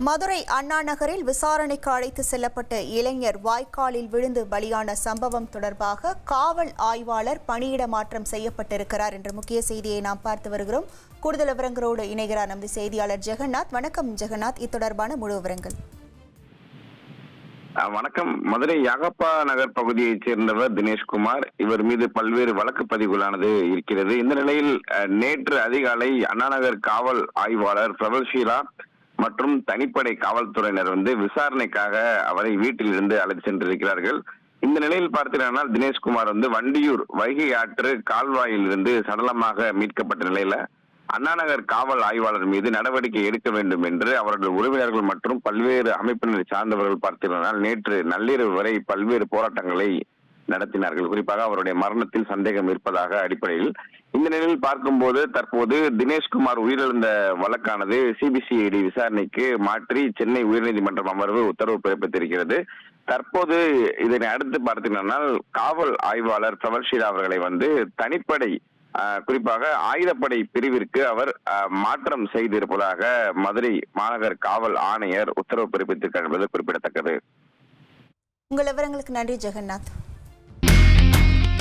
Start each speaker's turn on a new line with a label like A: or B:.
A: மதுரை அண்ணா நகரில் விசாரணைக்கு அழைத்து செல்லப்பட்ட இளைஞர் வாய்க்காலில் விழுந்து பலியான சம்பவம் தொடர்பாக காவல் ஆய்வாளர் பணியிட மாற்றம் செய்யப்பட்டிருக்கிறார் என்ற முக்கிய செய்தியை நாம் பார்த்து வருகிறோம். கூடுதல் விவரங்களோடு இணைகிறார் நமது செய்தியாளர் ஜெகநாத். வணக்கம் ஜெகநாத். இத்தொடர்பான முழு விவரங்கள்.
B: வணக்கம். மதுரை யாகப்பா நகர் பகுதியைச் சேர்ந்தவர் தினேஷ்குமார். இவர் மீது பல்வேறு வழக்கு பதிவுகளானது இருக்கிறது. இந்த நிலையில் அஹ், நேற்று அதிகாலை அண்ணாநகர் காவல் ஆய்வாளர் பிரபல்ஷீலா மற்றும் தனிப்படை காவல்துறையினர் வந்து விசாரணைக்காக அவரை வீட்டில் இருந்து அழைத்து சென்றிருக்கிறார்கள். இந்த நிலையில் பார்த்தீங்கன்னா தினேஷ்குமார் வந்து வண்டியூர் வைகை ஆற்று கால்வாயில் இருந்து சடலமாக மீட்கப்பட்ட நிலையில அண்ணாநகர் காவல் ஆய்வாளர் மீது நடவடிக்கை எடுக்க வேண்டும் என்று அவரது உறவினர்கள் மற்றும் பல்வேறு அமைப்பினரை சார்ந்தவர்கள் பார்த்தீங்கன்னா நேற்று நள்ளிரவு வரை பல்வேறு போராட்டங்களை நடத்தினார்கள். குறிப்பாக அவருடைய மரணத்தில் சந்தேகம் இருப்பதாக அடிப்படையில் இந்த நிலையில் பார்க்கும்போது தற்போது தினேஷ்குமார் உயிரிழந்த வழக்கானது சிபிசிஐடி விசாரணைக்கு மாற்றி சென்னை உயர்நீதிமன்றம் அமர்வு உத்தரவு பிறப்பித்திருக்கிறது. தற்போது இதனை அடுத்து பார்த்தீங்கன்னா காவல் ஆய்வாளர் பிரவர்ஷிதா அவர்களை வந்து தனிப்படை ஆஹ் குறிப்பாக ஆயுதப்படை பிரிவிற்கு அவர் மாற்றம் செய்திருப்பதாக மதுரை மாநகர் காவல் ஆணையர் உத்தரவு பிறப்பித்திருக்கார் என்பது குறிப்பிடத்தக்கது.
A: உங்கள் விவரங்களுக்கு நன்றி ஜெகநாத்.